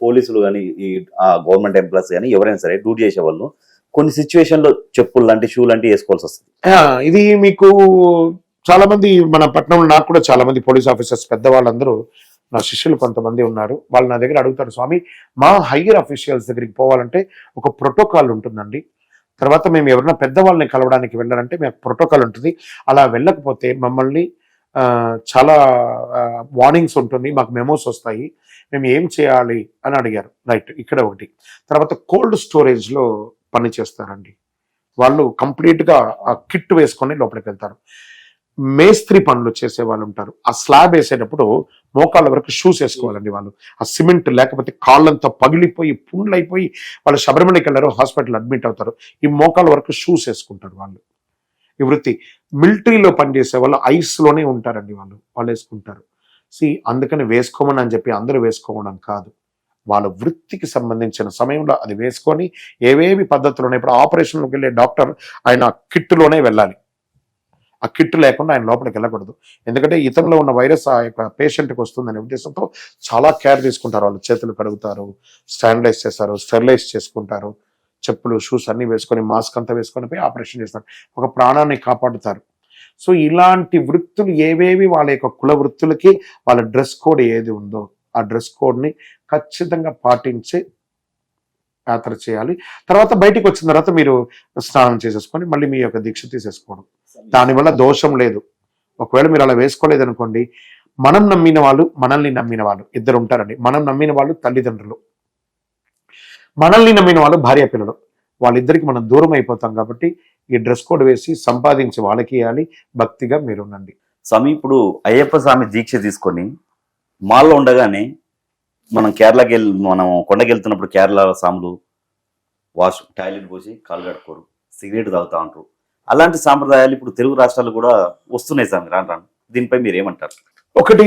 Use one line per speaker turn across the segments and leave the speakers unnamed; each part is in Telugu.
పోలీసులు కానీ ఈ గవర్నమెంట్ ఎంప్లాయీస్ కానీ ఎవరైనా సరే డ్యూటీ చేసే వాళ్ళు కొన్ని సిచ్యువేషన్లో చెప్పులు లాంటి షూ లాంటివి వేసుకోవాల్సి వస్తుంది.
ఇది మీకు చాలా మంది మన పట్టణంలో నాకు కూడా చాలా మంది పోలీస్ ఆఫీసర్స్ పెద్దవాళ్ళందరూ నా శిష్యులు కొంతమంది ఉన్నారు. వాళ్ళు నా దగ్గర అడుగుతారు స్వామి మా హయ్యర్ అఫీషియల్స్ దగ్గరికి పోవాలంటే ఒక ప్రోటోకాల్ ఉంటుందండి. తర్వాత మేము ఎవరైనా పెద్దవాళ్ళని కలవడానికి వెళ్ళాలంటే మాకు ప్రోటోకాల్ ఉంటుంది. అలా వెళ్ళకపోతే మమ్మల్ని చాలా వార్నింగ్స్ ఉంటుంది. మాకు మెమోస్ వస్తాయి. మేము ఏం చేయాలి అని అడిగారు. రైట్ ఇక్కడ ఒకటి. తర్వాత కోల్డ్ స్టోరేజ్లో పని చేస్తారండి. వాళ్ళు కంప్లీట్గా ఆ కిట్ వేసుకొని లోపలికి వెళ్తారు. మేస్త్రి పనులు చేసే వాళ్ళు ఉంటారు. ఆ స్లాబ్ వేసేటప్పుడు మోకాళ్ళ వరకు షూస్ వేసుకోవాలండి వాళ్ళు. ఆ సిమెంట్ లేకపోతే కాళ్ళంతా పగిలిపోయి పుండ్లైపోయి వాళ్ళు శబరిమలకి వెళ్ళారు హాస్పిటల్ అడ్మిట్ అవుతారు. ఈ మోకాళ్ళ వరకు షూస్ వేసుకుంటారు వాళ్ళు. ఈ వృత్తి మిలిటరీలో పనిచేసే వాళ్ళు ఐస్లోనే ఉంటారండి వాళ్ళు వాళ్ళు వేసుకుంటారు. సి అందుకని వేసుకోమని అని చెప్పి అందరూ వేసుకోవడం కాదు. వాళ్ళ వృత్తికి సంబంధించిన సమయంలో అది వేసుకొని ఏవేవి పద్ధతులు ఉన్నాయి ఇప్పుడు ఆపరేషన్లోకి వెళ్ళే డాక్టర్ ఆయన కిట్లోనే వెళ్ళాలి. ఆ కిట్ లేకుండా ఆయన లోపలికి వెళ్ళకూడదు. ఎందుకంటే ఇతరులో ఉన్న వైరస్ ఆ యొక్క పేషెంట్కి వస్తుందనే ఉద్దేశంతో చాలా కేర్ తీసుకుంటారు వాళ్ళు. చేతులు కడుగుతారు స్టాండలైజ్ చేస్తారు స్టెరిలైజ్ చేసుకుంటారు. చెప్పులు షూస్ అన్ని వేసుకొని మాస్క్ అంతా వేసుకొని పోయి ఆపరేషన్ చేస్తారు. ఒక ప్రాణాన్ని కాపాడుతారు. సో ఇలాంటి వృత్తులు ఏవేవి వాళ్ళ యొక్క కుల వృత్తులకి వాళ్ళ డ్రెస్ కోడ్ ఏది ఉందో ఆ డ్రెస్ కోడ్ని ఖచ్చితంగా పాటించి యాత్ర చేయాలి. తర్వాత బయటికి వచ్చిన తర్వాత మీరు స్నానం చేసేసుకొని మళ్ళీ మీ యొక్క దీక్ష తీసేసుకోవడం. దానివల్ల దోషం లేదు. ఒకవేళ మీరు అలా వేసుకోలేదు అనుకోండి మనం నమ్మిన వాళ్ళు మనల్ని నమ్మిన వాళ్ళు ఇద్దరు ఉంటారండి. మనం నమ్మిన వాళ్ళు తల్లిదండ్రులు. మనల్ని నమ్మిన వాళ్ళు భార్య పిల్లలు. వాళ్ళిద్దరికి మనం దూరం అయిపోతాం కాబట్టి ఈ డ్రెస్ కోడ్ వేసి సంపాదించి వాళ్ళకి ఇవ్వాలి. భక్తిగా మీరు ఉండండి
స్వామి ఇప్పుడు అయ్యప్ప స్వామి దీక్ష తీసుకొని మాల్లో ఉండగానే మనం కేరళకి వెళ్ళి మనం కొండకి వెళ్తున్నప్పుడు కేరళ సాములు వాష్ టాయిలెట్ పోసి కాలు కడుక్కోరు సిగరెట్ తాగుతా ఉంటారు. అలాంటి సాంప్రదాయాలు ఇప్పుడు తెలుగు రాష్ట్రాలు కూడా వస్తున్నాయి స్వామి. రాను రాను. దీనిపై మీరు ఏమంటారు
ఒకటి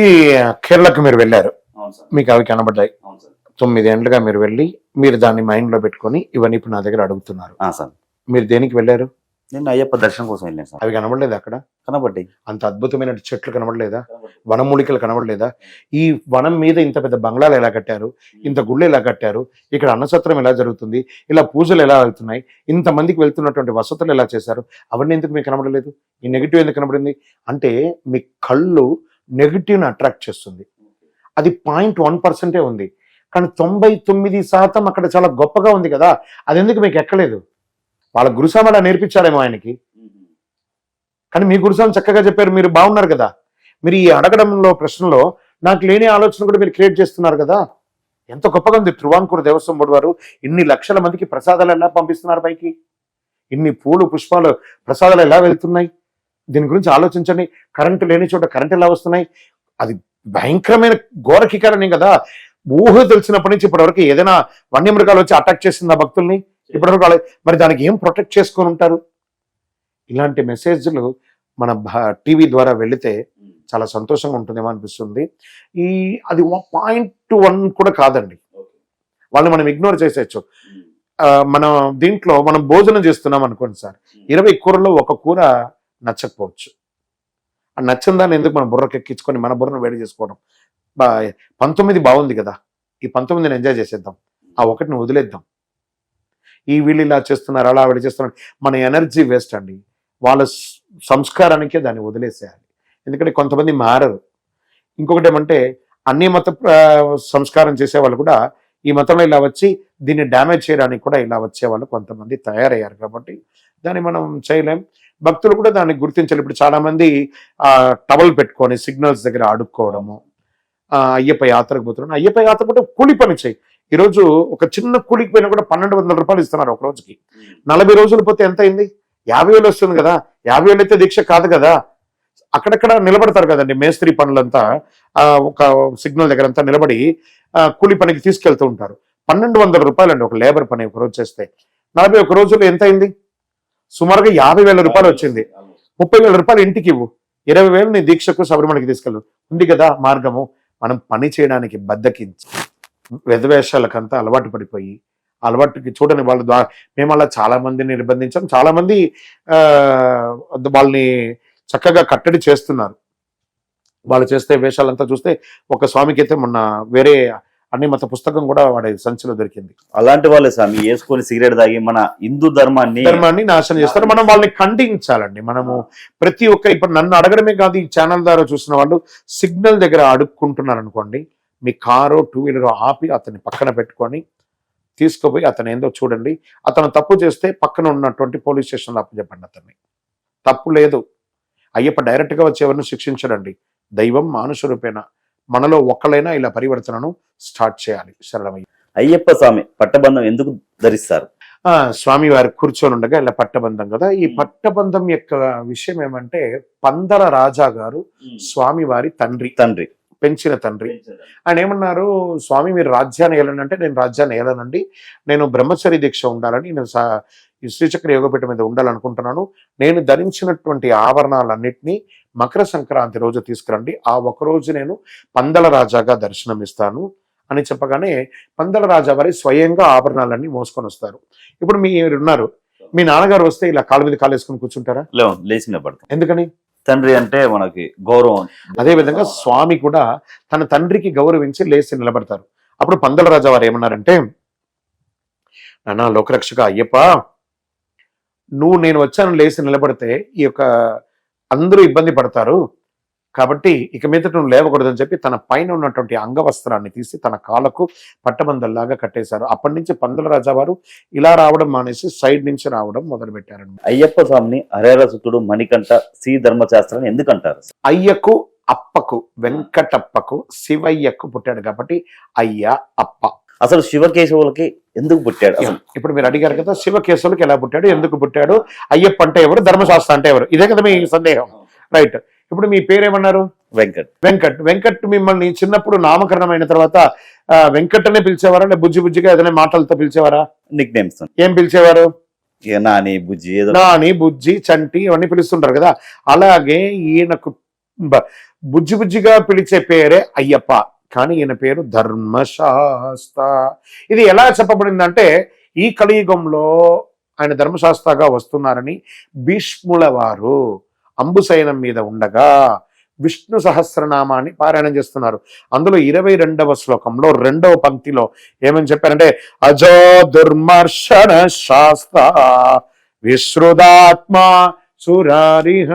కేరళకు మీరు వెళ్ళారు.
అవును సార్.
మీకు అవి కనబడ్డాయి.
అవును సార్.
తొమ్మిది ఏళ్ళుగా మీరు వెళ్ళి మీరు దాన్ని మైండ్లో పెట్టుకొని ఇవన్నీ ఇప్పుడు నా దగ్గర అడుగుతున్నారు.
సార్.
మీరు దేనికి వెళ్ళారు?
నేను అయ్యప్ప దర్శనం కోసం వెళ్ళాను సార్.
అవి కనబడలేదు అక్కడ?
కనబడ్డాయి.
అంత అద్భుతమైన చెట్లు కనబడలేదా? వనమూలికలు కనబడలేదా? ఈ వనం మీద ఇంత పెద్ద బంగ్లాలు ఎలా కట్టారు? ఇంత గుళ్ళు ఎలా కట్టారు? ఇక్కడ అన్నసత్రం ఎలా జరుగుతుంది? ఇలా పూజలు ఎలా వెళ్తున్నాయి ఇంతమందికి వెళ్తున్నటువంటి వసతులు ఎలా చేశారు? అవన్నీ ఎందుకు మీకు కనబడలేదు? ఈ నెగిటివ్ ఎందుకు కనబడింది? అంటే మీ కళ్ళు నెగిటివ్ని అట్రాక్ట్ చేస్తుంది. అది పాయింట్ వన్ పర్సెంటే ఉంది. కానీ తొంభై తొమ్మిది శాతం అక్కడ చాలా గొప్పగా ఉంది కదా. అది ఎందుకు మీకు ఎక్కలేదు? వాళ్ళ గురుస్వామి అలా నేర్పించారేమో ఆయనకి. కానీ మీ గురుస్వామి చక్కగా చెప్పారు మీరు బాగున్నారు కదా. మీరు ఈ అడగడంలో ప్రశ్నలో నాకు లేని ఆలోచన కూడా మీరు క్రియేట్ చేస్తున్నారు కదా. ఎంత గొప్పగా ఉంది త్రివాంకూరు దేవస్వం బోర్డు వారు. ఇన్ని లక్షల మందికి ప్రసాదాలు ఎలా పంపిస్తున్నారు పైకి? ఇన్ని పూలు పుష్పాలు ప్రసాదాలు ఎలా వెళ్తున్నాయి? దీని గురించి ఆలోచించండి. కరెంటు లేని చోట కరెంట్ ఎలా వస్తున్నాయి? అది భయంకరమైన ఘోరకీకరణం కదా. ఊహ తెలిసినప్పటి నుంచి ఇప్పటివరకు ఏదైనా వన్యమృగాలు వచ్చి అటాక్ చేసిందా భక్తుల్ని? ఇప్పటివరకు మరి దానికి ఏం ప్రొటెక్ట్ చేసుకొని ఉంటారు? ఇలాంటి మెసేజ్లు మన టీవీ ద్వారా వెళితే చాలా సంతోషంగా ఉంటుందేమో అనిపిస్తుంది. ఈ అది పాయింట్ వన్ కూడా కాదండి. వాళ్ళని మనం ఇగ్నోర్ చేసేయచ్చు. మనం దీంట్లో మనం భోజనం చేస్తున్నాం అనుకోండి సార్. ఇరవై కూరలో ఒక కూర నచ్చకపోవచ్చు. ఆ నచ్చిన దాన్ని ఎందుకు మన బుర్రకెక్కించుకొని మన బుర్రను వేడి చేసుకోవడం? పంతొమ్మిది బాగుంది కదా. ఈ పంతొమ్మిదిని ఎంజాయ్ చేసేద్దాం. ఆ ఒకటిని వదిలేద్దాం. ఈ వీళ్ళు ఇలా చేస్తున్నారు అలా వీళ్ళు చేస్తున్నారు. మన ఎనర్జీ వేస్ట్ అండి. వాళ్ళ సంస్కారానికే దాన్ని వదిలేసేయాలి. ఎందుకంటే కొంతమంది మారరు. ఇంకొకటి ఏమంటే అన్ని మత సంస్కారం చేసే వాళ్ళు కూడా ఈ మతంలో ఇలా వచ్చి దీన్ని డ్యామేజ్ చేయడానికి కూడా ఇలా వచ్చే వాళ్ళు కొంతమంది తయారయ్యారు కాబట్టి దాన్ని మనం చేయలేం. భక్తులు కూడా దాన్ని గుర్తించాలి. ఇప్పుడు చాలామంది టవల్ పెట్టుకొని సిగ్నల్స్ దగ్గర అడుక్కోవడము అయ్యప్ప యాత్రకు పోతున్నాను అయ్యప్ప యాత్ర పోతే కూలి పని చేయి. ఈరోజు ఒక చిన్న కూలికి పోయినా కూడా పన్నెండు వందల రూపాయలు ఇస్తున్నారు ఒక రోజుకి. నలభై రోజులు పోతే ఎంత అయింది? యాభై వేలు వస్తుంది కదా. యాభై వేలు అయితే దీక్ష కాదు కదా. అక్కడక్కడ నిలబడతారు కదండి మేస్త్రి పనులంతా. ఒక సిగ్నల్ దగ్గర అంతా నిలబడి ఆ, కూలి పనికి తీసుకెళ్తూ ఉంటారు. పన్నెండు వందల రూపాయలు అండి ఒక లేబర్ పని ఒక రోజు చేస్తే. నలభై ఒక రోజులు ఎంత అయింది? సుమారుగా యాభై వేల రూపాయలు వచ్చింది. ముప్పై వేల రూపాయలు ఇంటికి ఇవ్వు. ఇరవై వేలు నీ దీక్షకు శబరిమలకి తీసుకెళ్ళు. ఉంది కదా మార్గము. మనం పని చేయడానికి బద్దకించి వెధవేషాలకంతా అలవాటు పడిపోయి అలవాటుకి చూడని వాళ్ళ ద్వారా మేము అలా చాలామందిని నిర్బంధించాం. చాలామంది వాళ్ళని చక్కగా కట్టడి చేస్తున్నారు. వాళ్ళు చేస్తే వేషాలంతా చూస్తే ఒక స్వామికి అయితే మొన్న వేరే అన్ని మత పుస్తకం కూడా వాడి సంచిలో దొరికింది.
అలాంటి వాళ్ళే స్వామి వేసుకొని సిగరెట్ తాగి మన హిందూ ధర్మాన్ని
ధర్మాన్ని నాశనం చేస్తారు. మనం వాళ్ళని ఖండించాలండి. మనము ప్రతి ఒక్క ఇప్పుడు నన్ను అడగడమే కాదు ఈ ఛానల్ ద్వారా చూసిన వాళ్ళు సిగ్నల్ దగ్గర అడుక్కుంటున్నారు అనుకోండి మీ కారు టూ వీలర్ ఆపి అతన్ని పక్కన పెట్టుకొని తీసుకుపోయి అతను ఏందో చూడండి. అతను తప్పు చేస్తే పక్కన ఉన్నటువంటి పోలీస్ స్టేషన్లో అప్పచెప్పండి అతన్ని. తప్పు లేదు. అయ్యప్ప డైరెక్ట్గా వచ్చి ఎవరిని శిక్షించడండి. దైవం మానుష రూపేణ. మనలో ఒక్కలైనా ఇలా పరివర్తనను స్టార్ట్ చేయాలి. శరణమయ్య.
అయ్యప్ప స్వామి పట్టబంధం ఎందుకు ధరిస్తారు?
ఆ స్వామి వారు కూర్చొని ఉండగా ఇలా పట్టబంధం కదా. ఈ పట్టబంధం యొక్క విషయం ఏమంటే పందల రాజా గారు స్వామి వారి తండ్రి.
తండ్రి.
పెంచిన తండ్రి. ఆయన ఏమన్నారు స్వామి మీరు రాజ్యాన్ని ఏలనంటే అంటే నేను రాజ్యాన్ని ఏలనండి. నేను బ్రహ్మచర్య దీక్ష ఉండాలని నేను శ్రీచక్ర యోగపీఠ మీద ఉండాలనుకుంటున్నాను. నేను ధరించినటువంటి ఆభరణాలన్నింటినీ మకర సంక్రాంతి రోజు తీసుకురండి. ఆ ఒక రోజు నేను పందల రాజాగా దర్శనమిస్తాను అని చెప్పగానే పందల రాజా వారి స్వయంగా ఆభరణాలన్నీ మోసుకొని వస్తారు. ఇప్పుడు మీరు ఉన్నారు మీ నాన్నగారు వస్తే ఇలా కాలు మీద కాలు వేసుకొని కూర్చుంటారా?
లేవు లేచి నిలబడతాం.
ఎందుకని?
తండ్రి అంటే మనకి గౌరవం.
అదే విధంగా స్వామి కూడా తన తండ్రికి గౌరవించి లేచి నిలబడతారు. అప్పుడు పందల రాజా వారు ఏమన్నారంటే నాన్న లోకరక్షక అయ్యప్ప నువ్వు నేను వచ్చాను లేచి నిలబడితే ఈ యొక్క అందరూ ఇబ్బంది పడతారు. కాబట్టి ఇక మీద నువ్వు లేవకూడదని చెప్పి తన పైన ఉన్నటువంటి అంగవస్త్రాన్ని తీసి తన కాళ్ళకు పట్టబందల్లాగా కట్టేశారు. అప్పటి నుంచి పందల రాజా వారు ఇలా రావడం మానేసి సైడ్ నుంచి రావడం మొదలు పెట్టారనమాట
అయ్యప్ప స్వామిని హరేరసుతుడు మణికంఠ సి ధర్మశాస్త్రాన్ని ఎందుకు అంటారు
అయ్యకు అప్పకు వెంకటప్పకు శివయ్యకు పుట్టాడు కాబట్టి అయ్య అప్ప.
అసలు శివకేశవులకి ఎందుకు పుట్టాడు
ఇప్పుడు మీరు అడిగారు కదా శివకేశవులకు ఎలా పుట్టాడు ఎందుకు పుట్టాడు అయ్యప్ప అంటే ఎవరు ధర్మశాస్త్ర అంటే ఎవరు? ఇదే కదా మీ సందేహం. రైట్ ఇప్పుడు మీ పేరేమన్నారు?
వెంకట్.
వెంకట్. వెంకట్ మిమ్మల్ని చిన్నప్పుడు నామకరణం అయిన తర్వాత వెంకట్ అనే పిలిచేవారా లేదా బుజ్జి బుజ్జిగా ఏదైనా మాటలతో పిలిచేవారా?
నిక్ నేమ్స్
ఏం పిలిచేవారు?
నాని బుజ్జి
నాని బుజ్జి చంటి ఇవన్నీ పిలుస్తుంటారు కదా. అలాగే ఈయనకు బుజ్జి బుజ్జిగా పిలిచే పేరే అయ్యప్ప. కానీ ఈయన పేరు ధర్మశాస్త ఇది ఎలా చెప్పబడిందంటే ఈ కలియుగంలో ఆయన ధర్మశాస్త్రగా వస్తున్నారని భీష్ముల వారు అంబుసైనం మీద ఉండగా విష్ణు సహస్రనామాన్ని పారాయణం చేస్తున్నారు. అందులో ఇరవై రెండవ శ్లోకంలో రెండవ పంక్తిలో ఏమని చెప్పారంటే అజో దుర్మర్షణ శాస్త్ర విశ్రుదాత్మ సురారిహ.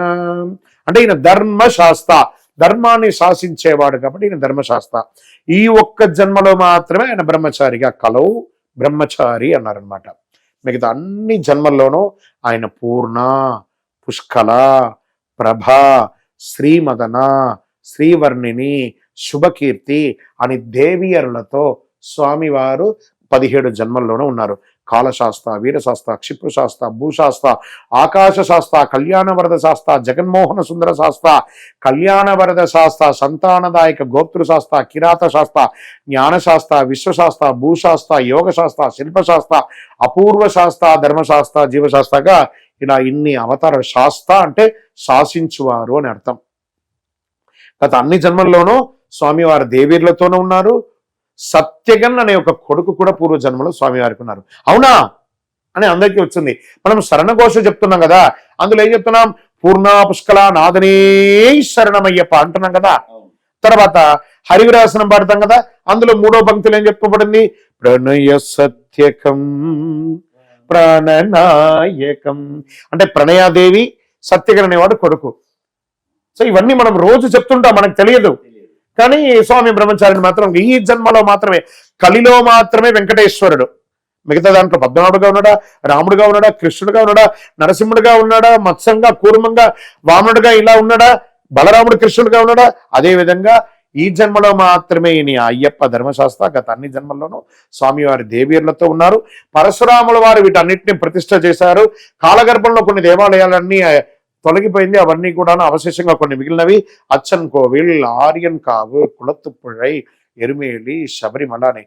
అంటే ఈయన ధర్మశాస్త్ర. ధర్మాన్ని శాసించేవాడు కాబట్టి ఈయన ధర్మశాస్త్ర. ఈ ఒక్క జన్మలో మాత్రమే ఆయన బ్రహ్మచారిగా కలవు బ్రహ్మచారి అన్నారనమాట మిగతా అన్ని జన్మల్లోనూ ఆయన పూర్ణ పుష్కల ప్రభ శ్రీమదన శ్రీవర్ణిని శుభకీర్తి అని దేవియరులతో స్వామివారు పదిహేడు జన్మల్లోనూ ఉన్నారు. కాలశాస్త్ర వీరశాస్త్ర క్షిప్రశాస్త్ర భూశాస్త్ర ఆకాశ శాస్త్ర కళ్యాణవరద శాస్త్ర జగన్మోహన సుందర శాస్త్ర కళ్యాణవరద శాస్త్ర సంతానదాయక గోత్ర శాస్త్ర కిరాత శాస్త్ర జ్ఞానశాస్త్ర విశ్వశాస్త్ర భూశాస్త్ర యోగశాస్త్ర శిల్పశాస్త్ర అపూర్వ శాస్త్ర ధర్మశాస్త్ర జీవశాస్త్రగా ఇలా ఇన్ని అవతార శాస్త్ర అంటే శాసించువారు అని అర్థం. గత అన్ని జన్మల్లోనూ స్వామివారు దేవీర్లతోనూ ఉన్నారు సత్యగన్ అనే ఒక కొడుకు కూడా పూర్వ జన్మలో స్వామివారికి ఉన్నారు. అవునా? అని అందరికీ వచ్చింది. మనం శరణఘోష చెప్తున్నాం కదా. అందులో ఏం చెప్తున్నాం? పూర్ణ పుష్కల నాదనే శరణమయ్యప్ప అంటున్నాం కదా. తర్వాత హరివిరాసనం పాడతాం కదా. అందులో మూడో పంక్తిలో ఏం చెప్పబడింది? ప్రణయ సత్యకం ప్రాణనాయకం. అంటే ప్రణయాదేవి సత్యగన్ అనేవాడు కొడుకు. సో ఇవన్నీ మనం రోజు చెప్తుంటాం మనకు తెలియదు. కానీ స్వామి బ్రహ్మచారిని మాత్రం ఈ జన్మలో మాత్రమే కలిలో మాత్రమే వెంకటేశ్వరుడు. మిగతా దాంట్లో పద్మనాభుడుగా ఉన్నాడా రాముడుగా ఉన్నాడా కృష్ణుడుగా ఉన్నాడా నరసింహుడుగా ఉన్నాడా మత్స్యంగా కూర్మంగా వామనుడుగా ఇలా ఉన్నాడా బలరాముడు కృష్ణుడుగా ఉన్నాడా? అదే విధంగా ఈ జన్మలో మాత్రమే ఈయన అయ్యప్ప ధర్మశాస్త్ర గత అన్ని జన్మల్లోనూ స్వామివారి దేవీర్లతో ఉన్నారు. పరశురాముల వారు వీటన్నిటిని ప్రతిష్ట చేశారు. కాలగర్భంలో కొన్ని దేవాలయాలన్నీ తొలగిపోయింది అవన్నీ కూడాను అవశేషంగా కొన్ని మిగిలినవి అచ్చన్ కోవిల్ ఆర్యన్ కావు కుళత్తుపుഴை ఎరుమేలి శబరిమల అని